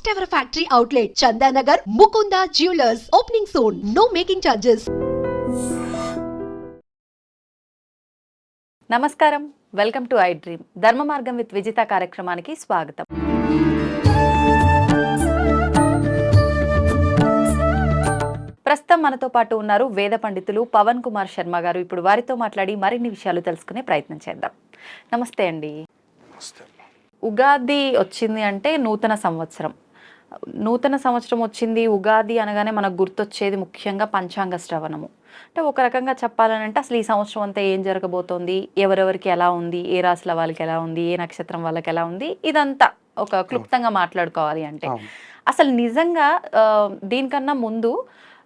first ever factory outlet, Chandanagar, Mukunda Jewelers. Opening soon. No making charges. నమస్కారం. Welcome to I dream Dharma Margam with Vijitha కార్యక్రమానికి స్వాగతం. ప్రస్తుతం మనతో పాటు ఉన్నారు వేద పండితులు పవన్ కుమార్ శర్మ గారు. ఇప్పుడు వారితో మాట్లాడి మరిన్ని విషయాలు తెలుసుకునే ప్రయత్నం చేద్దాం. నమస్తే అండి. ఉగాది వచ్చింది అంటే నూతన సంవత్సరం. నూతన సంవత్సరం వచ్చింది ఉగాది అనగానే మనకు గుర్తొచ్చేది ముఖ్యంగా పంచాంగ శ్రవణము. అంటే ఒక రకంగా చెప్పాలనంటే అసలు ఈ సంవత్సరం అంతా ఏం జరగబోతోంది ఎవరెవరికి ఎలా ఉంది ఏ రాశుల వాళ్ళకి ఎలా ఉంది ఏ నక్షత్రం వాళ్ళకి ఎలా ఉంది ఇదంతా ఒక క్లుప్తంగా మాట్లాడుకోవాలి అంటే. అసలు నిజంగా దీనికన్నా ముందు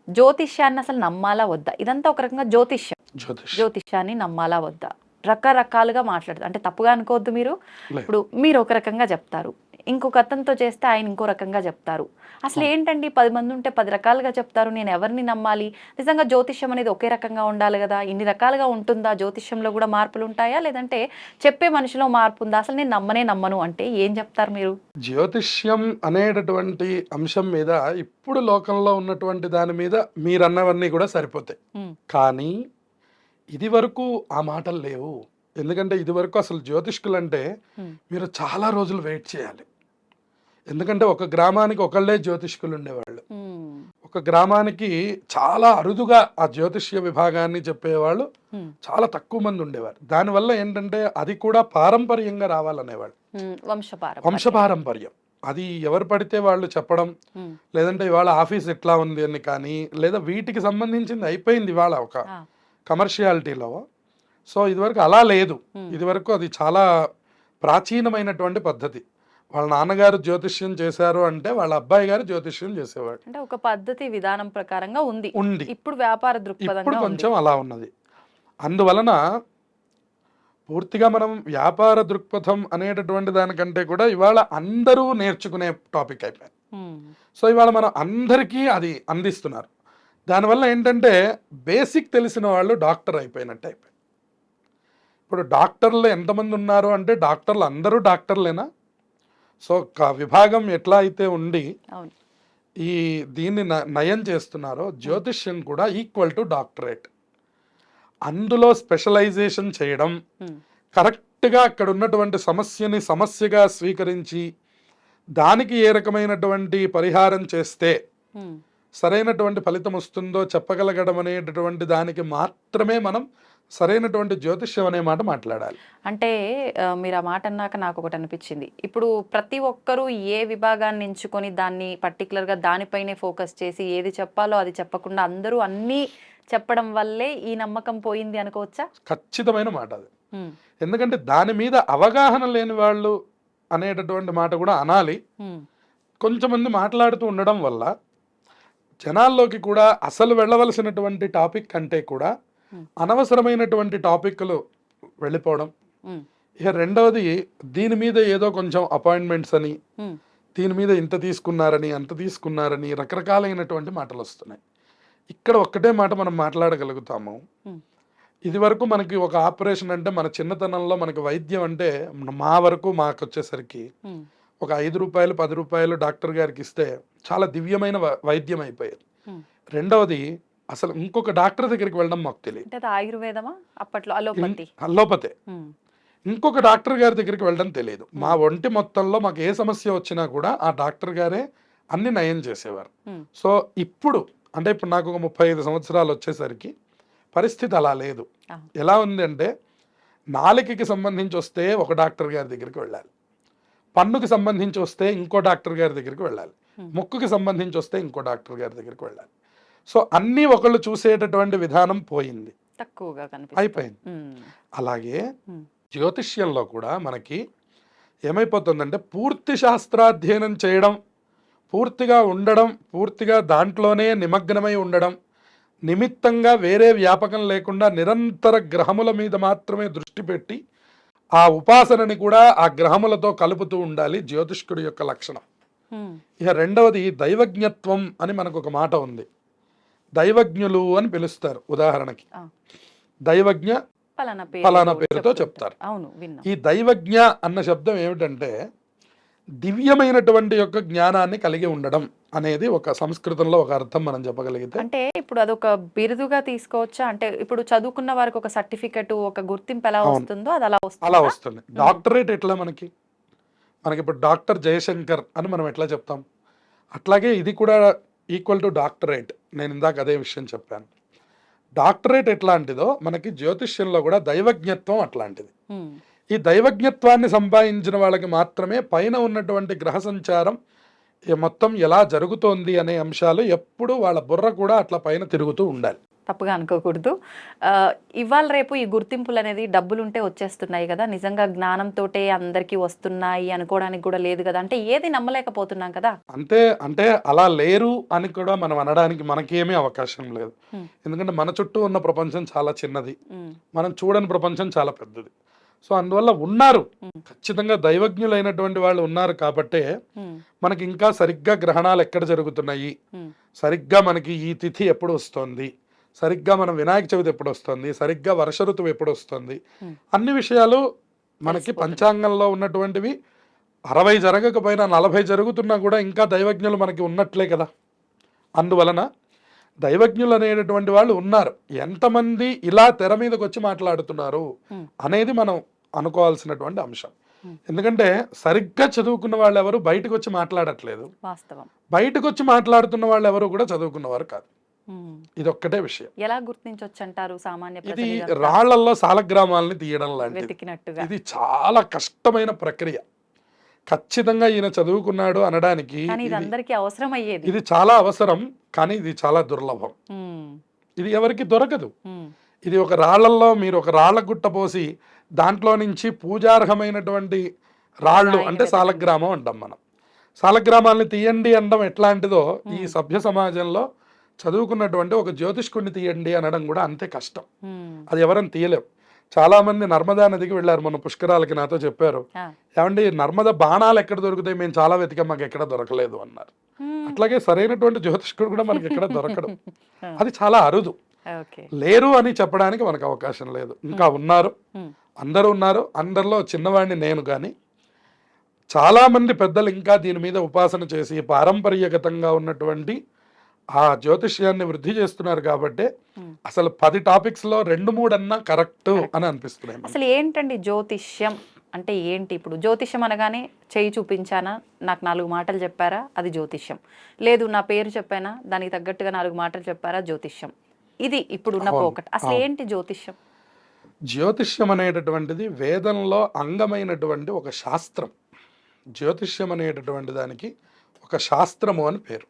జ్యోతిష్యాన్ని అసలు నమ్మాలా వద్దా? ఇదంతా ఒక రకంగా జ్యోతిష్యం. జ్యోతిష్ జ్యోతిష్యాన్ని నమ్మాలా వద్దా? రకరకాలుగా మాట్లాడతారు అంటే తప్పుగా అనుకోవద్దు మీరు. ఇప్పుడు మీరు ఒక రకంగా చెప్తారు ఇంకొక అతనితో చేస్తే ఆయన ఇంకో రకంగా చెప్తారు. అసలు ఏంటండి పది మంది ఉంటే పది రకాలుగా చెప్తారు? నేను ఎవరిని నమ్మాలి? నిజంగా జ్యోతిష్యం అనేది ఒకే రకంగా ఉండాలి కదా? ఇన్ని రకాలుగా ఉంటుందా? జ్యోతిష్యంలో కూడా మార్పులు ఉంటాయా? లేదంటే చెప్పే మనిషిలో మార్పు ఉందా? అసలు నేను నమ్మనే నమ్మను అంటే ఏం చెప్తారు మీరు? జ్యోతిష్యం అనేటటువంటి అంశం మీద ఇప్పుడు లోకంలో ఉన్నటువంటి దాని మీద మీరన్నవన్నీ కూడా సరిపోతాయి. కానీ ఇది వరకు ఆ మాటలు లేవు. ఎందుకంటే ఇది వరకు అసలు జ్యోతిష్కులు అంటే మీరు చాలా రోజులు వెయిట్ చేయాలి. ఎందుకంటే ఒక గ్రామానికి ఒకళ్ళే జ్యోతిష్కులు ఉండేవాళ్ళు. ఒక గ్రామానికి చాలా అరుదుగా ఆ జ్యోతిష్య విభాగాన్ని చెప్పేవాళ్ళు చాలా తక్కువ మంది ఉండేవారు. దానివల్ల ఏంటంటే అది కూడా పారంపర్యంగా రావాలనేవాళ్ళు. వంశపారం వంశపారంపర్యం. అది ఎవరు పడితే వాళ్ళు చెప్పడం లేదంటే ఇవాళ ఆఫీస్ ఎట్లా ఉంది అని కానీ లేదా వీటికి సంబంధించింది అయిపోయింది ఇవాళ ఒక కమర్షియాలిటీలో. సో ఇదివరకు అలా లేదు. ఇదివరకు అది చాలా ప్రాచీనమైనటువంటి పద్ధతి. వాళ్ళ నాన్నగారు జ్యోతిష్యం చేశారు అంటే వాళ్ళ అబ్బాయి గారు జ్యోతిష్యం చేసేవాడు. అంటే ఒక పద్ధతి విధానం ప్రకారంగా ఉంది. ఉంది. ఇప్పుడు వ్యాపార ఇప్పుడు ఉంది. కొంచెం అలా ఉన్నది. అందువలన పూర్తిగా మనం వ్యాపార దృక్పథం అనేటటువంటి దానికంటే కూడా ఇవాళ అందరూ నేర్చుకునే టాపిక్ అయిపోయింది. సో ఇవాళ మనం అందరికీ అది అందిస్తున్నారు. దానివల్ల ఏంటంటే బేసిక్ తెలిసిన వాళ్ళు డాక్టర్ అయిపోయినట్టు అయిపోయింది ఇప్పుడు డాక్టర్లు ఎంతమంది ఉన్నారు అంటే డాక్టర్లు అందరూ డాక్టర్లేనా? సో విభాగం ఎట్లా అయితే ఉండి ఈ దీన్ని నయం చేస్తున్నారో జ్యోతిష్యం కూడా ఈక్వల్ టు డాక్టరేట్ అందులో స్పెషలైజేషన్ చేయడం కరెక్ట్గా అక్కడ ఉన్నటువంటి సమస్యని సమస్యగా స్వీకరించి దానికి ఏ రకమైనటువంటి పరిహారం చేస్తే. సరైనటువంటి ఫలితం వస్తుందో చెప్పగలగడం అనేటటువంటి దానికి మాత్రమే మనం సరైనటువంటి జ్యోతిష్యం అనే మాట మాట్లాడాలి. అంటే మీరు ఆ మాట అన్నాక నాకు ఒకటి అనిపించింది. ఇప్పుడు ప్రతి ఒక్కరూ ఏ విభాగాన్ని ఎంచుకొని దాన్ని పర్టికులర్గా దానిపైనే ఫోకస్ చేసి ఏది చెప్పాలో అది చెప్పకుండా అందరూ అన్నీ చెప్పడం వల్లే ఈ నమ్మకం పోయింది అనుకోవచ్చా? ఖచ్చితమైన మాట అది. ఎందుకంటే దాని మీద అవగాహన లేని వాళ్ళు అనేటటువంటి మాట కూడా అనాలి. కొంచెమంది మాట్లాడుతూ ఉండడం వల్ల జనాల్లోకి కూడా అసలు వెళ్ళవలసినటువంటి టాపిక్ కంటే కూడా. అనవసరమైనటువంటి టాపిక్లు వెళ్ళిపోవడం. ఇక రెండవది దీని మీద ఏదో కొంచెం అపాయింట్మెంట్స్ అని దీని మీద ఇంత తీసుకున్నారని అంత తీసుకున్నారని రకరకాలైనటువంటి మాటలు వస్తున్నాయి ఇక్కడ ఒక్కటే మాట మనం మాట్లాడగలుగుతాము. ఇది వరకు మనకి ఒక ఆపరేషన్ అంటే మన చిన్నతనంలో మనకి వైద్యం అంటే మా వరకు మాకు వచ్చేసరికి ఒక ఐదు రూపాయలు పది రూపాయలు డాక్టర్ గారికి ఇస్తే చాలా దివ్యమైన వైద్యం అయిపోయేది. రెండవది అసలు ఇంకొక డాక్టర్ దగ్గరికి వెళ్ళడం మాకు తెలియదు ఆయుర్వేదమా? అప్పట్లో అలోపతి. అల్లోపతే ఉమ్, ఇంకొక డాక్టర్ గారి దగ్గరికి వెళ్ళడం తెలియదు మా ఒంటి మొత్తంలో మాకు ఏ సమస్య వచ్చినా కూడా ఆ డాక్టర్ గారే అన్ని నయం చేసేవారు. సో ఇప్పుడు అంటే ఇప్పుడు నాకు ఒక ముప్పై ఐదు సంవత్సరాలు వచ్చేసరికి పరిస్థితి అలా లేదు. ఎలా ఉంది అంటే నాలుకకి సంబంధించి వస్తే ఒక డాక్టర్ గారి దగ్గరికి వెళ్ళాలి. పన్నుకి సంబంధించి వస్తే ఇంకో డాక్టర్ గారి దగ్గరికి వెళ్ళాలి. ముక్కుకి సంబంధించి వస్తే ఇంకో డాక్టర్ గారి దగ్గరికి వెళ్ళాలి. సో అన్నీ ఒకళ్ళు చూసేటటువంటి విధానం పోయింది. తక్కువగా అయిపోయింది. అలాగే జ్యోతిష్యంలో కూడా మనకి ఏమైపోతుందంటే పూర్తి శాస్త్రాధ్యయనం చేయడం పూర్తిగా ఉండడం పూర్తిగా దాంట్లోనే నిమగ్నమై ఉండడం నిమిత్తంగా వేరే వ్యాపకం లేకుండా నిరంతర గ్రహముల మీద మాత్రమే దృష్టి పెట్టి ఆ ఉపాసనని కూడా ఆ గ్రహములతో కలుపుతూ ఉండాలి జ్యోతిష్కుడి యొక్క లక్షణం. ఇక రెండవది దైవజ్ఞత్వం అని మనకు ఒక మాట ఉంది. దైవజ్ఞులు అని పిలుస్తారు ఉదాహరణకి. దైవజ్ఞ పలానా పేరుతో. చెప్తారు. ఈ దైవజ్ఞ అన్న శబ్దం ఏమిటంటే దివ్యమైనటువంటి యొక్క జ్ఞానాన్ని కలిగి ఉండడం అనేది ఒక సంస్కృతంలో ఒక అర్థం మనం చెప్పగలిగితే. అంటే ఇప్పుడు అదొక బిరుదుగా తీసుకోవచ్చా? అంటే ఇప్పుడు చదువుకున్న వారికి ఒక సర్టిఫికెట్ ఒక గుర్తింపు ఎలా. వస్తుందో అది అలా అలా వస్తుందా. వస్తుంది డాక్టరేట్ ఎట్లా మనకి? మనకి ఇప్పుడు డాక్టర్ జయశంకర్ అని మనం ఎట్లా చెప్తాం? అట్లాగే ఇది కూడా ఈక్వల్ టు డాక్టరేట్. నేను ఇందాక అదే విషయం చెప్పాను. డాక్టరేట్ ఎట్లాంటిదో మనకి జ్యోతిష్యంలో కూడా దైవజ్ఞత్వం అట్లాంటిది. ఈ దైవజ్ఞత్వాన్ని సంపాదించిన వాళ్ళకి మాత్రమే పైన ఉన్నటువంటి గ్రహ సంచారం మొత్తం ఎలా జరుగుతోంది అనే అంశాలు ఎప్పుడూ వాళ్ళ బుర్ర కూడా అట్లా పైన తిరుగుతూ ఉండాలి. తప్పుగా అనుకోకూడదు. ఇవాళ రేపు ఈ గుర్తింపులు అనేది డబ్బులు ఉంటే వచ్చేస్తున్నాయి కదా. నిజంగా జ్ఞానంతోటే అందరికీ వస్తున్నాయి అనుకోవడానికి కూడా లేదు కదా. అంటే ఏది నమ్మలేకపోతున్నాం కదా. అంతే అంటే అలా లేరు అని కూడా మనం అనడానికి మనకేమీ అవకాశం లేదు. ఎందుకంటే మన చుట్టూ ఉన్న ప్రపంచం చాలా చిన్నది. మనం చూడని ప్రపంచం చాలా పెద్దది. సో అందువల్ల ఉన్నారు. ఖచ్చితంగా దైవజ్ఞులైనటువంటి వాళ్ళు ఉన్నారు కాబట్టే మనకి ఇంకా సరిగ్గా గ్రహణాలు ఎక్కడ జరుగుతున్నాయి? సరిగ్గా మనకి ఈ తిథి ఎప్పుడు వస్తుంది? సరిగ్గా మన వినాయక చవితి ఎప్పుడు వస్తుంది? సరిగ్గా వర్ష ఋతువు ఎప్పుడు వస్తుంది. అన్ని విషయాలు మనకి. పంచాంగంలో ఉన్నటువంటివి అరవై జరగకపోయినా నలభై జరుగుతున్నా కూడా ఇంకా దైవజ్ఞులు మనకి ఉన్నట్లే కదా. అందువలన దైవజ్ఞులు అనేటటువంటి వాళ్ళు ఉన్నారు. ఎంతమంది ఇలా తెర మీదకి వచ్చి మాట్లాడుతున్నారు. అనేది మనం అనుకోవాల్సినటువంటి అంశం. ఎందుకంటే సరిగ్గా చదువుకున్న వాళ్ళు ఎవరు బయటకు వచ్చి మాట్లాడట్లేదు. బయటకు వచ్చి మాట్లాడుతున్న వాళ్ళు ఎవరు కూడా చదువుకున్నవారు కాదు. ఇది ఒక్కటే విషయం. ఎలా గుర్తించవచ్చు అంటారు సామాన్య ఇది రాళ్ళల్లో సాలగ్రామాలని తీయడం లాంటిది. ఇది చాలా కష్టమైన ప్రక్రియ. ఖచ్చితంగా ఈయన చదువుకున్నాడు అనడానికి ఇది ఇది- అందరికీ అవసరం అయ్యేది ఇది చాలా అవసరం కానీ ఇది చాలా దుర్లభం. ఇది ఎవరికి దొరకదు. ఇది ఒక రాళ్ళల్లో మీరు ఒక రాళ్ళ గుట్ట పోసి దాంట్లో నుంచి పూజార్హమైనటువంటి రాళ్ళు అంటే. సాలగ్రామం అంటాం మనం. సాలగ్రామాలని తీయండి అనడం ఎట్లాంటిదో ఈ సభ్య సమాజంలో చదువుకున్నటువంటి ఒక జ్యోతిష్కుడిని తీయండి అనడం కూడా అంతే కష్టం. అది ఎవరని తీయలేం. చాలా మంది నర్మదా నదికి వెళ్ళారు మన పుష్కరాలకి నాతో చెప్పారు. ఆ, ఏమండి నర్మద బాణాలు ఎక్కడ దొరుకుతాయి? మేము చాలా వెతికాం మాకు ఎక్కడ దొరకలేదు అన్నారు. అట్లాగే సరైనటువంటి జ్యోతిష్కుడు కూడా మనకి ఎక్కడ దొరకడు. అది చాలా అరుదు. లేరు అని చెప్పడానికి మనకు అవకాశం లేదు. ఇంకా ఉన్నారు. అందరూ ఉన్నారు అందరిలో చిన్నవాడిని నేను కానీ చాలామంది పెద్దలు ఇంకా దీని మీద ఉపాసన చేసి పారంపర్యగతంగా ఉన్నటువంటి ఆ జ్యోతిష్యాన్ని వృద్ధి చేస్తున్నారు కాబట్టి. అసలు పది టాపిక్స్లో రెండు మూడన్నా కరెక్ట్ అని అనిపిస్తున్నాయి. అసలు ఏంటండి జ్యోతిష్యం? అంటే ఏంటి ఇప్పుడు? జ్యోతిష్యం అనగానే చేయి చూపించానా? నాకు నాలుగు మాటలు చెప్పారా? అది జ్యోతిష్యం. లేదు నా పేరు చెప్పానా? దానికి తగ్గట్టుగా నాలుగు మాటలు చెప్పారా? జ్యోతిష్యం. ఇది ఇప్పుడు ఉన్న పోకట్. అసలు. ఏంటి జ్యోతిష్యం? జ్యోతిష్యం అనేటటువంటిది వేదంలో అంగమైనటువంటి ఒక శాస్త్రం. జ్యోతిష్యం అనేటటువంటి దానికి ఒక శాస్త్రము అని పేరు.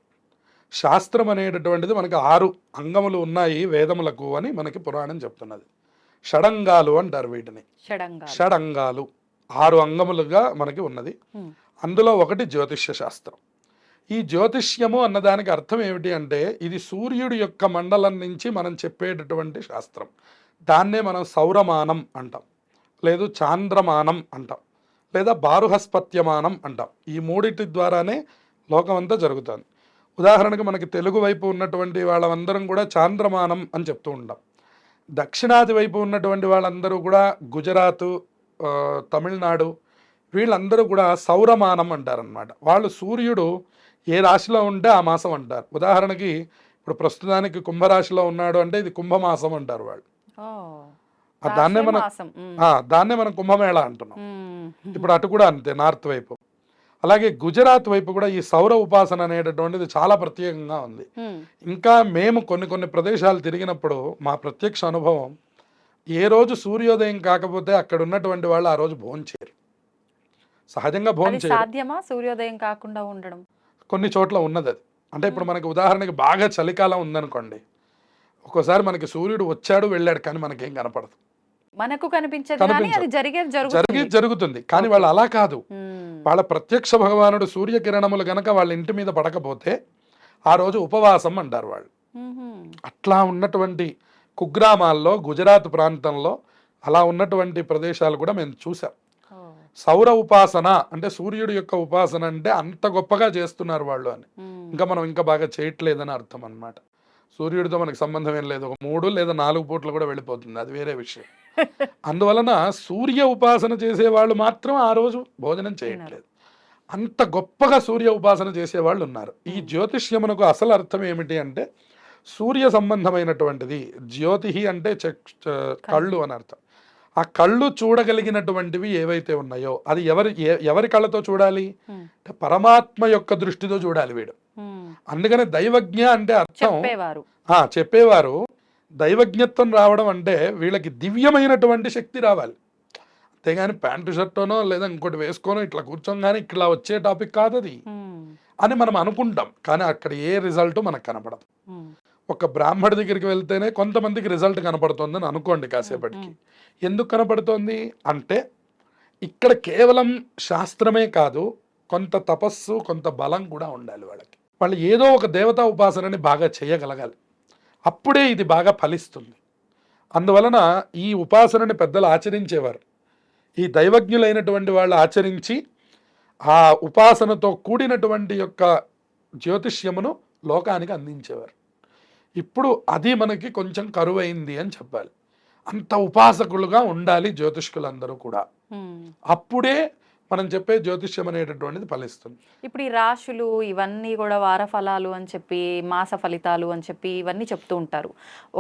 శాస్త్రం అనేటటువంటిది మనకి ఆరు అంగములు ఉన్నాయి వేదములకు అని మనకి పురాణం చెప్తున్నది. షడంగాలు అంటారు వీటిని. షడంగా షడంగాలు ఆరు అంగములుగా మనకి ఉన్నది. అందులో ఒకటి జ్యోతిష్య శాస్త్రం. ఈ జ్యోతిష్యము అన్నదానికి అర్థం ఏమిటి అంటే ఇది సూర్యుడి యొక్క మండలం నుంచి మనం చెప్పేటటువంటి శాస్త్రం. దాన్నే మనం సౌరమానం అంటాం. లేదు చాంద్రమానం అంటాం. లేదా బారుహస్పత్యమానం అంటాం. ఈ మూడిటి ద్వారానే లోకమంతా జరుగుతుంది. ఉదాహరణకు మనకి తెలుగు వైపు ఉన్నటువంటి వాళ్ళందరం కూడా చాంద్రమానం అని చెప్తూ ఉంటాం. దక్షిణాది వైపు ఉన్నటువంటి వాళ్ళందరూ కూడా గుజరాత్ తమిళనాడు వీళ్ళందరూ కూడా సౌరమానం అంటారనమాట వాళ్ళు సూర్యుడు ఏ రాశిలో ఉంటే ఆ మాసం అంటారు. ఉదాహరణకి ఇప్పుడు ప్రస్తుతానికి కుంభరాశిలో ఉన్నాడు అంటే ఇది కుంభమాసం అంటారు వాళ్ళు. దాన్నే మనం దాన్నే మనం కుంభమేళ అంటున్నాం. ఇప్పుడు అటు కూడా అంతే నార్త్ వైపు. అలాగే గుజరాత్ వైపు కూడా ఈ సౌర ఉపాసన అనేటటువంటిది చాలా ప్రత్యేకంగా ఉంది. ఇంకా మేము కొన్ని కొన్ని ప్రదేశాలు తిరిగినప్పుడు మా ప్రత్యక్ష అనుభవం ఏ రోజు సూర్యోదయం కాకపోతే అక్కడ ఉన్నటువంటి వాళ్ళు ఆ రోజు భోజనం చేయరు సహజంగా చేయరు సాధ్యమా సూర్యోదయం కాకుండా ఉండడం? కొన్ని చోట్ల ఉన్నది అది. అంటే ఇప్పుడు మనకి ఉదాహరణకి బాగా చలికాలం ఉందనుకోండి ఒక్కోసారి మనకి సూర్యుడు వచ్చాడు వెళ్ళాడు కానీ మనకేం కనపడదు. మనకు కనిపించదు. జరిగేది జరుగుతుంది. కానీ వాళ్ళు అలా కాదు. వాళ్ళ ప్రత్యక్ష భగవానుడు సూర్యకిరణములు గనక వాళ్ళ ఇంటి మీద పడకపోతే ఆ రోజు ఉపవాసం అంటారు వాళ్ళు. అట్లా ఉన్నటువంటి కుగ్రామాల్లో గుజరాత్ ప్రాంతంలో అలా ఉన్నటువంటి ప్రదేశాలు కూడా మేము చూసాం సౌర ఉపాసన అంటే సూర్యుడి యొక్క ఉపాసన అంటే అంత గొప్పగా చేస్తున్నారు వాళ్ళు అని. ఇంకా మనం ఇంకా బాగా చేయట్లేదని అర్థం అన్నమాట. సూర్యుడితో మనకు సంబంధం ఏం లేదు. ఒక మూడు లేదా నాలుగు పూట్లు కూడా వెళ్ళిపోతుంది. అది వేరే విషయం. అందువలన సూర్య ఉపాసన చేసే వాళ్ళు మాత్రం ఆ రోజు భోజనం చేయట్లేదు. అంత గొప్పగా సూర్య ఉపాసన చేసేవాళ్ళు ఉన్నారు. ఈ జ్యోతిష్యమునకు అసలు అర్థం ఏమిటి అంటే సూర్య సంబంధమైనటువంటిది. జ్యోతి అంటే కళ్ళు. అని అర్థం. ఆ కళ్ళు చూడగలిగినటువంటివి ఏవైతే ఉన్నాయో అది ఎవరి ఎవరి కళ్ళతో చూడాలి? పరమాత్మ యొక్క దృష్టితో చూడాలి వీడు. అందుకనే దైవజ్ఞ అంటే అర్థం. చెప్పేవారు. ఆ చెప్పేవారు. దైవజ్ఞత్వం రావడం అంటే వీళ్ళకి దివ్యమైనటువంటి శక్తి రావాలి. అంతేగాని ప్యాంటు షర్టోనో లేదా ఇంకోటి వేసుకోనో ఇట్లా కూర్చోగానే ఇట్లా వచ్చే టాపిక్ కాదు అది అని మనం అనుకుంటాం. కానీ అక్కడ ఏ రిజల్ట్ మనకు కనపడదు. ఒక బ్రాహ్మడి దగ్గరికి వెళ్తేనే కొంతమందికి రిజల్ట్ కనపడుతుందని అనుకోండి కాసేపటికి. ఎందుకు కనపడుతోంది? అంటే ఇక్కడ కేవలం శాస్త్రమే కాదు కొంత తపస్సు కొంత బలం కూడా ఉండాలి వాళ్ళకి. వాళ్ళు ఏదో ఒక దేవతా ఉపాసనని బాగా చేయగలగాలి. అప్పుడే ఇది బాగా ఫలిస్తుంది. అందువలన ఈ ఉపాసనని పెద్దలు ఆచరించేవారు. ఈ దైవజ్ఞులైనటువంటి వాళ్ళు ఆచరించి ఆ ఉపాసనతో కూడినటువంటి యొక్క జ్యోతిష్యమును లోకానికి అందించేవారు. ఇప్పుడు అది మనకి కొంచెం కరువైంది అని చెప్పాలి అంత ఉపాసకులుగా ఉండాలి జ్యోతిష్కులందరూ కూడా. అప్పుడే మనం చెప్పే జ్యోతిష్యం అనేటటువంటిది ఫలిస్తుంది. ఇప్పుడు ఈ రాశులు ఇవన్నీ కూడా వార ఫలాలు అని చెప్పి మాస ఫలితాలు అని చెప్పి ఇవన్నీ చెప్తూ ఉంటారు.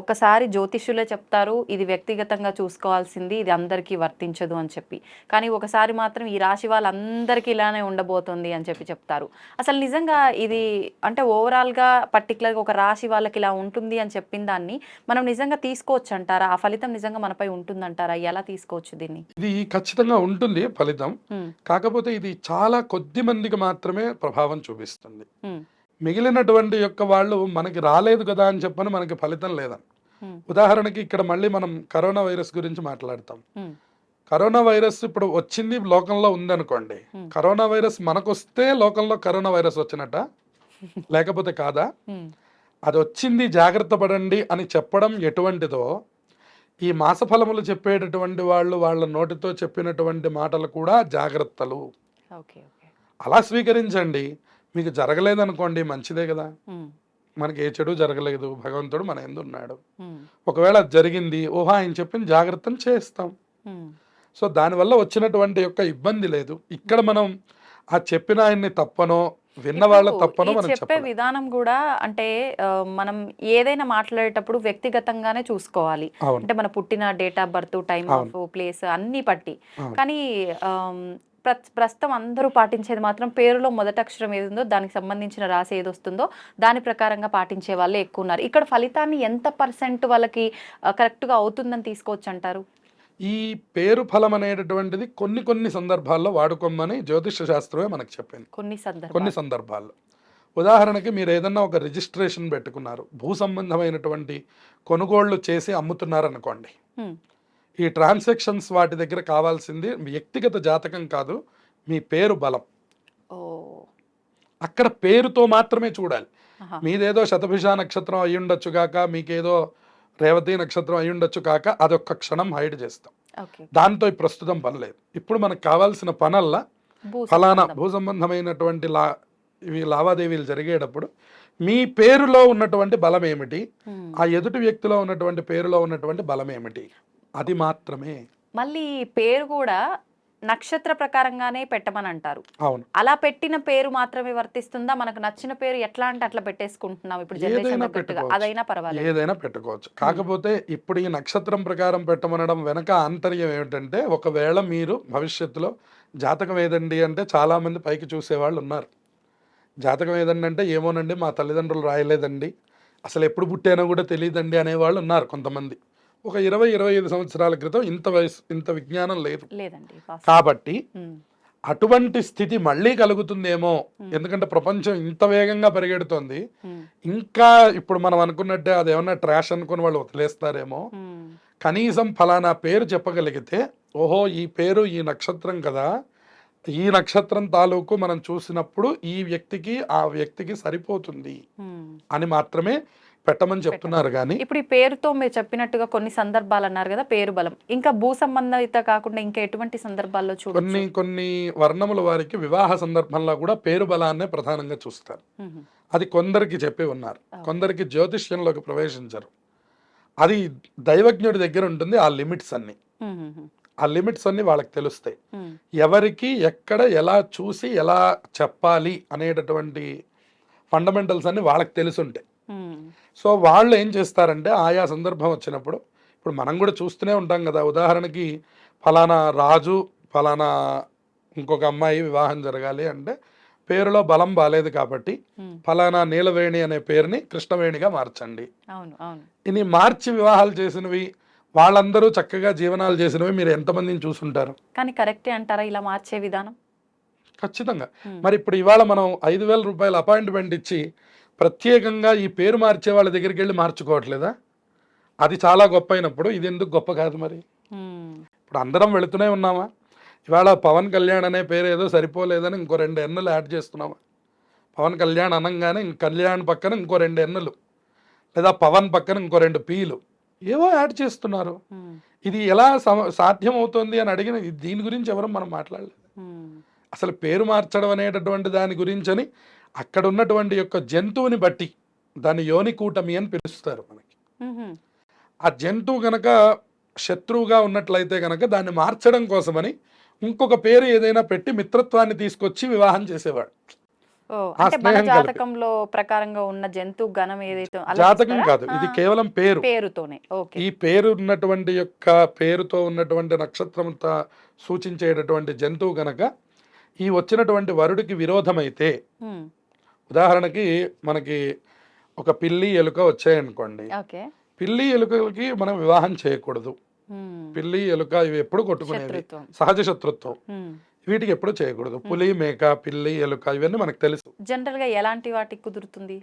ఒకసారి జ్యోతిష్యులే చెప్తారు ఇది వ్యక్తిగతంగా చూసుకోవాల్సింది ఇది అందరికీ వర్తించదు అని చెప్పి. కానీ ఒకసారి మాత్రం ఈ రాశి వాళ్ళందరికీ ఇలానే ఉండబోతుంది అని చెప్పి చెప్తారు. అసలు నిజంగా ఇది అంటే ఓవరాల్గా పర్టికులర్గా ఒక రాశి వాళ్ళకి ఇలా ఉంటుంది అని చెప్పిన దాన్ని మనం నిజంగా తీసుకోవచ్చు అంటారా ఆ ఫలితం నిజంగా మనపై ఉంటుందంటారా? ఎలా తీసుకోవచ్చు దీన్ని? ఇది ఖచ్చితంగా ఉంటుంది ఫలితం. కాకపోతే ఇది చాలా కొద్ది మందికి మాత్రమే ప్రభావం చూపిస్తుంది. మిగిలినటువంటి యొక్క వాళ్ళు మనకి రాలేదు కదా అని చెప్పని మనకి ఫలితం లేదని ఉదాహరణకి ఇక్కడ మళ్ళీ మనం కరోనా వైరస్ గురించి మాట్లాడతాం. కరోనా వైరస్ ఇప్పుడు వచ్చింది లోకంలో ఉందనుకోండి. కరోనా వైరస్ మనకు వస్తే లోకంలో కరోనా వైరస్ వచ్చినట్ట? లేకపోతే కాదా? అది వచ్చింది జాగ్రత్త పడండి అని చెప్పడం ఎటువంటిదో ఈ మాసఫలములు చెప్పేటటువంటి వాళ్ళు వాళ్ళ నోటితో చెప్పినటువంటి మాటలు కూడా జాగ్రత్తలు. అలా స్వీకరించండి. మీకు జరగలేదనుకోండి మంచిదే కదా. మనకి ఏ చెడు జరగలేదు భగవంతుడు మన ఎందు ఉన్నాడు. ఒకవేళ అది జరిగింది ఓహో ఆయన చెప్పిన జాగ్రత్తను చేస్తాం. సో దానివల్ల వచ్చినటువంటి యొక్క ఇబ్బంది లేదు. ఇక్కడ మనం ఆ చెప్పిన ఆయన్ని తప్పనో విన్న వాళ్ళ తప్పనో మనం చెప్పే విధానం కూడా అంటే మనం ఏదైనా మాట్లాడేటప్పుడు వ్యక్తిగతంగానే చూసుకోవాలి. అంటే మన పుట్టిన date of birth time of place అన్ని పట్టి. కానీ ప్రస్తుతం అందరూ పాటించేది మాత్రం పేరులో మొదటి అక్షరం ఏది ఉందో దానికి సంబంధించిన రాసి ఏది వస్తుందో దాని ప్రకారంగా పాటించే వాళ్ళే ఎక్కువ ఉన్నారు. ఇక్కడ ఫలితాన్ని ఎంత పర్సెంట్ వాళ్ళకి ఆ, correct గా అవుతుందని తీసుకోవచ్చు అంటారు ఈ పేరు ఫలం అనేటటువంటిది కొన్ని కొన్ని సందర్భాల్లో వాడుకోమని జ్యోతిష శాస్త్రమే మనకు చెప్పింది. కొన్ని కొన్ని సందర్భాలు సందర్భాల్లో. ఉదాహరణకి మీరు ఏదన్నా ఒక రిజిస్ట్రేషన్ పెట్టుకున్నారు భూ సంబంధమైనటువంటి కొనుగోళ్ళు చేసి అమ్ముతున్నారనుకోండి. ఈ ట్రాన్సాక్షన్స్ వాటి దగ్గర కావాల్సింది వ్యక్తిగత జాతకం కాదు మీ పేరు బలం. అక్కడ పేరుతో మాత్రమే చూడాలి. మీదేదో శతభిష నక్షత్రం అయి ఉండొచ్చు కాక మీకేదో రేవతి నక్షత్రం అయి ఉండొచ్చు కాక అదొక్క క్షణం హైడ్ చేస్తాం. దాంతో ప్రస్తుతం పని లేదు. ఇప్పుడు మనకు కావాల్సిన పనల్లా ఫలానా. భూ సంబంధమైనటువంటి లా ఇవి లావాదేవీలు జరిగేటప్పుడు మీ పేరులో ఉన్నటువంటి బలం ఏమిటి. ఆ ఎదుటి వ్యక్తిలో ఉన్నటువంటి పేరులో ఉన్నటువంటి బలం ఏమిటి? అది మాత్రమే. మళ్ళీ పేరు కూడా నక్షత్ర ప్రకారంగానే పెట్టమని అంటారు అవును. అలా పెట్టిన పేరు మాత్రమే వర్తిస్తుందా? మనకు నచ్చిన పేరు ఎట్లా అంటే అట్లా పెట్టేసుకుంటున్నాం ఇప్పుడు జనరేషన్. అదైనా పర్వాలేదు. ఏదైనా పెట్టుకోవచ్చు. కాకపోతే ఇప్పుడు ఈ నక్షత్రం ప్రకారం పెట్టమనడం వెనక ఆంతర్యం ఏమిటంటే ఒకవేళ మీరు భవిష్యత్తులో జాతకం ఏదండి అంటే చాలామంది పైకి చూసేవాళ్ళు ఉన్నారు. జాతకం ఏదండి అంటే ఏమోనండి మా తల్లిదండ్రులు రాయలేదండి. అసలు ఎప్పుడు పుట్టానో కూడా తెలియదండి అనేవాళ్ళు ఉన్నారు కొంతమంది. ఒక ఇరవై ఇరవై ఐదు సంవత్సరాల క్రితం ఇంత వయసు ఇంత విజ్ఞానం లేదు. లేదండి. కాబట్టి అటువంటి స్థితి మళ్ళీ కలుగుతుందేమో ఎందుకంటే ప్రపంచం ఇంత వేగంగా పరిగెడుతోంది. ఇంకా ఇప్పుడు మనం అనుకున్నట్టే అది ఏమన్నా ట్రాష్ అనుకుని వాళ్ళు వదిలేస్తారేమో. కనీసం ఫలానా పేరు చెప్పగలిగితే ఓహో ఈ పేరు ఈ నక్షత్రం కదా. ఈ నక్షత్రం తాలూకు మనం చూసినప్పుడు ఈ వ్యక్తికి ఆ వ్యక్తికి సరిపోతుంది. అని మాత్రమే పెట్టమని చెప్తున్నారు కానీ ఇప్పుడు ఈ పేరుతో మీరు చెప్పినట్టుగా కొన్ని సందర్భాలు అన్నారు కదా పేరు బలం. ఇంకా భూ సంబంధిత కాకుండా ఇంకా ఎటువంటి సందర్భాల్లో కొన్ని కొన్ని వర్ణముల వారికి వివాహ సందర్భంలో కూడా పేరు బలాన్నే ప్రధానంగా చూస్తారు. అది కొందరికి చెప్పి ఉన్నారు. కొందరికి జ్యోతిష్యంలోకి ప్రవేశించరు. అది దైవజ్ఞుడి దగ్గర ఉంటుంది ఆ లిమిట్స్ అన్ని. ఆ లిమిట్స్ అన్ని వాళ్ళకి తెలుస్తాయి. ఎవరికి ఎక్కడ ఎలా చూసి ఎలా చెప్పాలి అనేటటువంటి ఫండమెంటల్స్ అన్ని వాళ్ళకి తెలుసుంటాయి. సో వాళ్ళు ఏం చేస్తారంటే ఆయా సందర్భం వచ్చినప్పుడు ఇప్పుడు మనం కూడా చూస్తూనే ఉంటాం కదా ఉదాహరణకి ఫలానా రాజు ఫలానా ఇంకొక అమ్మాయి వివాహం జరగాలి అంటే పేరులో బలం బాలేదు కాబట్టి ఉమ్, ఫలానా నీలవేణి అనే పేరుని కృష్ణవేణిగా మార్చండి. ఇని మార్చి వివాహాలు చేసినవి వాళ్ళందరూ చక్కగా జీవనాలు చేసినవి మీరు ఎంతమందిని చూసుంటారు? కానీ కరెక్టే అంటారా ఇలా మార్చే విధానం? ఖచ్చితంగా. ఉమ్, మరి ఇప్పుడు ఇవాళ మనం ఐదు వేల రూపాయల అపాయింట్మెంట్ ఇచ్చి ప్రత్యేకంగా ఈ పేరు మార్చే వాళ్ళ దగ్గరికి వెళ్ళి మార్చుకోవట్లేదా? అది చాలా గొప్ప అయినప్పుడు ఇది ఎందుకు గొప్ప కాదు మరి? ఇప్పుడు అందరం వెళుతూనే ఉన్నామా? ఇవాళ పవన్ కళ్యాణ్ అనే పేరు ఏదో సరిపోలేదని ఇంకో రెండు ఎన్నులు యాడ్ చేస్తున్నామా? పవన్ కళ్యాణ్ అనంగానే ఇంక కళ్యాణ్ పక్కన ఇంకో రెండు ఎన్నులు. లేదా పవన్ పక్కన ఇంకో రెండు పీలు. ఏవో యాడ్ చేస్తున్నారు. ఇది ఎలా సమ- సాధ్యం అవుతుంది అని అడిగిన దీని గురించి ఎవరు మనం మాట్లాడలేదు. అసలు పేరు మార్చడం అనేటటువంటి దాని గురించని అక్కడ ఉన్నటువంటి యొక్క జంతువుని బట్టి దాన్ని యోని కూటమి అని పిలుస్తారు మనకి. ఆ జంతువు గనక శత్రువుగా ఉన్నట్లయితే గనక దాన్ని మార్చడం కోసమని ఇంకొక పేరు ఏదైనా పెట్టి మిత్రత్వాన్ని తీసుకొచ్చి వివాహం చేసేవాడు. జాతకంలో ప్రకారంగా ఉన్న జంతు గణం ఏదైతే అలా జాతకం? కాదు ఇది కేవలం పేరు. పేరుతోనే. ఈ పేరు ఉన్నటువంటి యొక్క పేరుతో ఉన్నటువంటి నక్షత్రంతో సూచించేటటువంటి జంతువు గనక ఈ వచ్చినటువంటి వరుడికి విరోధమైతే ఉదాహరణకి మనకి ఒక పిల్లి ఎలుక వచ్చాయనుకోండి. పిల్లి ఎలుకలకి మనం వివాహం చేయకూడదు. పిల్లి ఎలుక ఇవి ఎప్పుడు కొట్టుకునేవి? సహజ శత్రుత్వం. వీటికి ఎప్పుడు చేయకూడదు. పులి మేక పిల్లి ఎలుక ఇవన్నీ మనకు తెలుసు. జనరల్గా ఎలాంటి వాటికి కుదురుతుంది?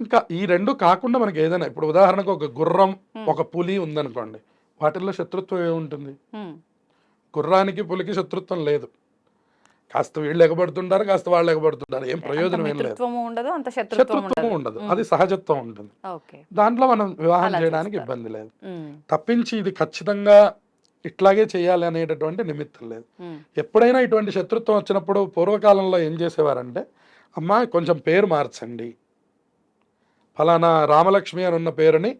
ఇంకా ఈ రెండు కాకుండా మనకి ఏదైనా ఇప్పుడు ఉదాహరణకు ఒక గుర్రం. ఒక పులి ఉందనుకోండి. వాటిల్లో శత్రుత్వం ఏముంటుంది? గుర్రానికి పులికి శత్రుత్వం లేదు. కాస్త వీళ్ళు ఎగబడుతుంటారు కాస్త వాళ్ళు ఎగబడుతుంటారు ఏం ప్రయోజనం ఏం లేదు. మిత్రత్వము ఉండదు అంత శత్రుత్వం ఉండదు. అది సహజత్వం ఉంటుంది. దాంట్లో మనం వివాహం చేయడానికి. ఇబ్బంది లేదు. తప్పించి ఇది ఖచ్చితంగా ఇట్లాగే చేయాలి అనేటటువంటి నిమిత్తం లేదు. ఎప్పుడైనా ఇటువంటి శత్రుత్వం వచ్చినప్పుడు పూర్వకాలంలో ఏం చేసేవారంటే అమ్మా కొంచెం పేరు మార్చండి. ఫలానా రామలక్ష్మి అని ఉన్న పేరుని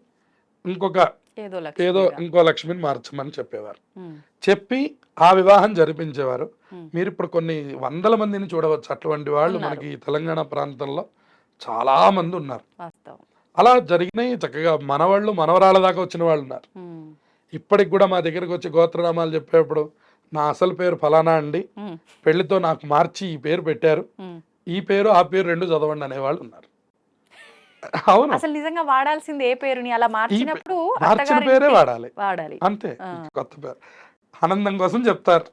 ఇంకొక ఏదో. ఇంకో లక్ష్మిని మార్చమని చెప్పేవారు. చెప్పి ఆ వివాహం జరిపించేవారు. మీరు ఇప్పుడు కొన్ని వందల మందిని చూడవచ్చు. అటువంటి వాళ్ళు. మనకి తెలంగాణ ప్రాంతంలో చాలా మంది ఉన్నారు. అలా జరిగినాయి చక్కగా మనవాళ్ళు మనవరాళ్ళ దాకా వచ్చిన వాళ్ళు ఉన్నారు. ఇప్పటికి కూడా మా దగ్గరికి వచ్చి గోత్రనామాలు చెప్పేటప్పుడు నా అసలు పేరు ఫలానా అండి. పెళ్ళితో నాకు మార్చి ఈ పేరు పెట్టారు. ఈ పేరు ఆ పేరు రెండు చదవండి అనేవాళ్ళు ఉన్నారు. అవును. అసలు నిజంగా వాడాల్సింది ఏ పేరుని అలా మార్చినప్పుడు మార్చిన పేరే వాడాలి. వాడాలి. అంతే. కొత్త పేరు. ఆనందం కోసం చెప్తారు.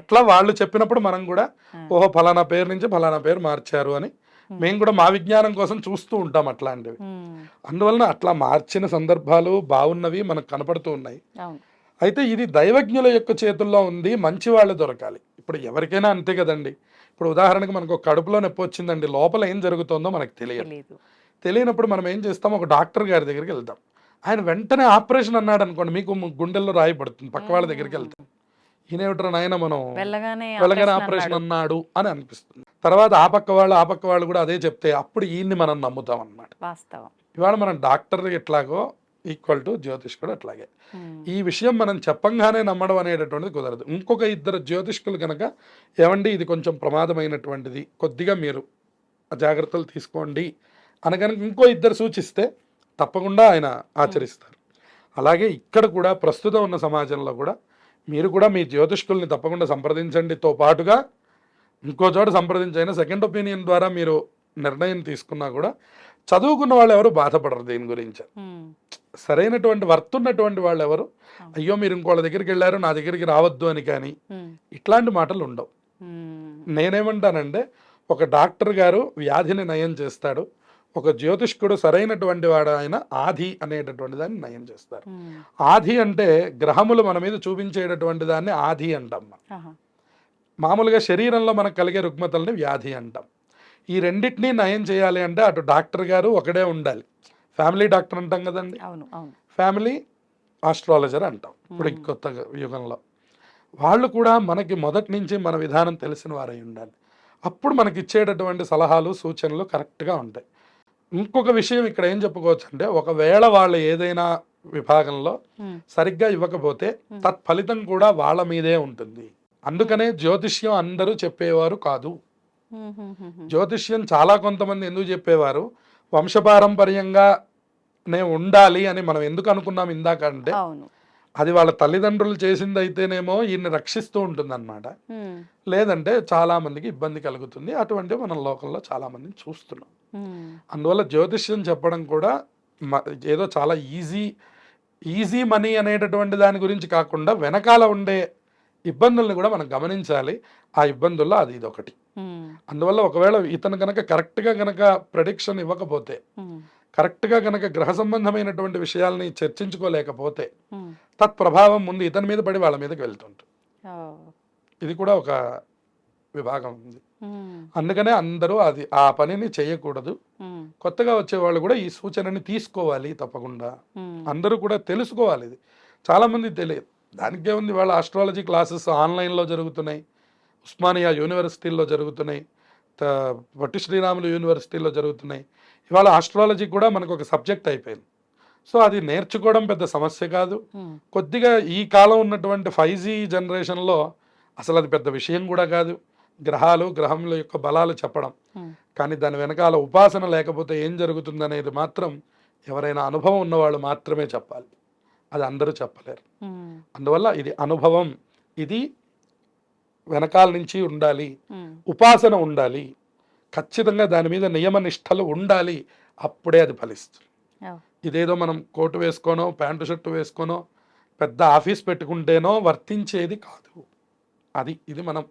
అట్లా వాళ్ళు చెప్పినప్పుడు మనం కూడా. ఓహో ఫలానా పేరు నుంచి ఫలానా పేరు మార్చారు అని. మేము కూడా మా విజ్ఞానం కోసం చూస్తూ ఉంటాం అట్లాంటివి. అందువలన అట్లా మార్చిన సందర్భాలు బాగున్నవి మనకు కనపడుతూ ఉన్నాయి. అయితే ఇది దైవజ్ఞుల యొక్క చేతుల్లో ఉంది మంచి వాళ్ళు దొరకాలి. ఇప్పుడు ఎవరికైనా అంతే కదండి. ఇప్పుడు ఉదాహరణకు మనకు ఒక కడుపులో నొప్పి వచ్చిందండి లోపల ఏం జరుగుతుందో మనకు తెలియదు. తెలియనప్పుడు మనం ఏం చేస్తాం? ఒక డాక్టర్ గారి దగ్గరికి వెళ్తాం. ఆయన వెంటనే ఆపరేషన్ అన్నాడు అనుకోండి మీకు గుండెల్లో రాయి పడుతుంది పక్క వాళ్ళ దగ్గరికి వెళ్తాం. ఈయనేమిట్రా నాయన మనం వెళ్ళగానే ఆపరేషన్ అన్నాడు. అని అనిపిస్తుంది. తర్వాత ఆ పక్క వాళ్ళు ఆ పక్క వాళ్ళు కూడా అదే చెప్తే అప్పుడు ఈయన్ని మనం నమ్ముతాం అన్నమాట వాస్తవం. ఇవాళ మనం డాక్టర్ ఎట్లాగో ఈక్వల్ టు జ్యోతిష్కుడు అట్లాగే. ఈ విషయం మనం చెప్పంగానే నమ్మడం అనేటటువంటిది కుదరదు. ఇంకొక ఇద్దరు జ్యోతిష్కులు కనుక ఏమండి ఇది కొంచెం ప్రమాదమైనటువంటిది కొద్దిగా మీరు జాగ్రత్తలు తీసుకోండి అని కనుక ఇంకో ఇద్దరు సూచిస్తే తప్పకుండా ఆయన ఆచరిస్తారు. అలాగే ఇక్కడ కూడా ప్రస్తుతం ఉన్న సమాజంలో కూడా మీరు కూడా మీ జ్యోతిష్కుల్ని తప్పకుండా సంప్రదించండితో పాటుగా ఇంకో చోట సంప్రదించైనా సెకండ్ ఒపీనియన్ ద్వారా మీరు నిర్ణయం తీసుకున్నా కూడా చదువుకున్న వాళ్ళు ఎవరు బాధపడరు దీని గురించి. సరైనటువంటి వర్త్ ఉన్నటువంటి వాళ్ళు ఎవరు? అయ్యో మీరు ఇంకోళ్ళ దగ్గరికి వెళ్ళారు నా దగ్గరికి రావద్దు అని కానీ ఇట్లాంటి మాటలు ఉండవు. నేనేమంటానంటే ఒక డాక్టర్ గారు వ్యాధిని నయం చేస్తాడు ఒక జ్యోతిష్కుడు సరైనటువంటి వాడు ఆయన ఆది అనేటటువంటి దాన్ని నయం చేస్తారు. ఆది అంటే గ్రహములు మన మీద చూపించేటటువంటి దాన్ని ఆది అంటాం మనం. మామూలుగా శరీరంలో మనకు కలిగే రుగ్మతల్ని వ్యాధి అంటాం. ఈ రెండింటినీ నయం చేయాలి అంటే అటు డాక్టర్ గారు ఒకడే ఉండాలి. ఫ్యామిలీ డాక్టర్ అంటాం కదండి. ఫ్యామిలీ ఆస్ట్రాలజర్ అంటాం. ఇప్పుడు కొత్త యుగంలో. వాళ్ళు కూడా మనకి మొదటి నుంచి మన విధానం తెలిసిన వారై ఉండాలి. అప్పుడు మనకి ఇచ్చేటటువంటి సలహాలు సూచనలు కరెక్ట్గా ఉంటాయి. ఇంకొక విషయం ఇక్కడ ఏం చెప్పుకోవచ్చు అంటే ఒకవేళ వాళ్ళు ఏదైనా విభాగంలో సరిగ్గా ఇవ్వకపోతే తత్ఫలితం కూడా వాళ్ళ మీదే ఉంటుంది. అందుకనే జ్యోతిష్యం అందరూ చెప్పేవారు కాదు. జ్యోతిష్యం చాలా కొంతమంది ఎందుకు చెప్పేవారు? వంశపారంపర్యంగానే ఉండాలి అని మనం ఎందుకు అనుకున్నాం ఇందాక అంటే అది వాళ్ళ తల్లిదండ్రులు చేసింది అయితేనేమో ఈయన్ని రక్షిస్తూ ఉంటుందన్నమాట. లేదంటే చాలా మందికి ఇబ్బంది కలుగుతుంది. అటువంటి మనం లోకంలో చాలా మందిని చూస్తున్నాం. అందువల్ల జ్యోతిష్యం చెప్పడం కూడా ఏదో చాలా ఈజీ ఈజీ మనీ అనేటటువంటి దాని గురించి కాకుండా వెనకాల ఉండే ఇబ్బందుల్ని కూడా మనం గమనించాలి. ఆ ఇబ్బందుల్లో అది ఇది ఒకటి అందువల్ల ఒకవేళ ఇతను కనుక కరెక్ట్గా కనుక ప్రొడిక్షన్ ఇవ్వకపోతే కరెక్ట్గా కనుక గ్రహ సంబంధమైనటువంటి విషయాల్ని చర్చించుకోలేకపోతే. తత్ప్రభావం ముందు ఇతని మీద పడి వాళ్ళ మీదకి వెళ్తుంటుంది. ఇది కూడా ఒక విభాగం ఉంది. అందుకనే అందరూ అది ఆ పనిని చేయకూడదు. కొత్తగా వచ్చే వాళ్ళు కూడా ఈ సూచనని తీసుకోవాలి తప్పకుండా. అందరూ కూడా తెలుసుకోవాలి ఇది. చాలామంది తెలియదు. దానికే ఉంది వాళ్ళ ఆస్ట్రాలజీ క్లాసెస్ ఆన్లైన్లో జరుగుతున్నాయి. ఉస్మానియా యూనివర్సిటీల్లో జరుగుతున్నాయి. పొట్టి శ్రీరాములు యూనివర్సిటీలో జరుగుతున్నాయి. ఇవాళ ఆస్ట్రాలజీ కూడా మనకు ఒక సబ్జెక్ట్ అయిపోయింది. సో అది నేర్చుకోవడం పెద్ద సమస్య కాదు. ఉమ్, కొద్దిగా ఈ కాలం ఉన్నటువంటి ఫైవ్ జీ జనరేషన్లో అసలు అది పెద్ద విషయం కూడా కాదు. గ్రహాలు గ్రహముల యొక్క బలాలు చెప్పడం. ఉమ్. కానీ దాని వెనకాల ఉపాసన లేకపోతే ఏం జరుగుతుందనేది మాత్రం ఎవరైనా అనుభవం ఉన్నవాళ్ళు మాత్రమే చెప్పాలి. అది అందరూ చెప్పలేరు. ఉమ్, అందువల్ల ఇది అనుభవం. ఇది వెనకాల నుంచి ఉండాలి. ఉపాసన ఉండాలి. ఖచ్చితంగా దాని మీద నియమ నిష్టలు ఉండాలి. అప్పుడే అది ఫలిస్తుంది. ఇదేదో మనం కోటు వేసుకోనో ప్యాంటు షర్టు వేసుకోనో పెద్ద ఆఫీస్ పెట్టుకుంటేనో వర్తించేది కాదు. అది ఇది మనం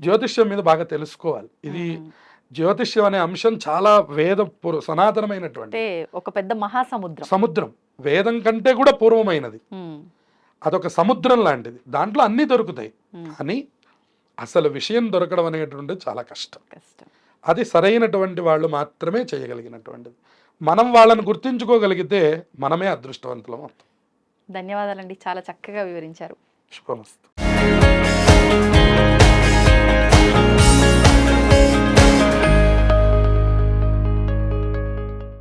జ్యోతిష్యం మీద బాగా తెలుసుకోవాలి. ఇది. జ్యోతిష్యం అనే అంశం చాలా వేద పుర- సనాతనమైనటువంటి ఒక పెద్ద మహాసముద్రం. సముద్రం. వేదం కంటే కూడా పూర్వమైనది. అదొక సముద్రం లాంటిది. దాంట్లో అన్నీ దొరుకుతాయి. కానీ అసలు విషయం దొరకడం అనేటువంటిది చాలా కష్టం. కష్టం. అది సరైనటువంటి వాళ్ళు మాత్రమే చేయగలిగినటువంటిది. మనం వాళ్ళని గుర్తించుకోగలిగితే మనమే అదృష్టవంతులం అవుతాం. ధన్యవాదాలండి. చాలా చక్కగా వివరించారు. శుభమస్తు.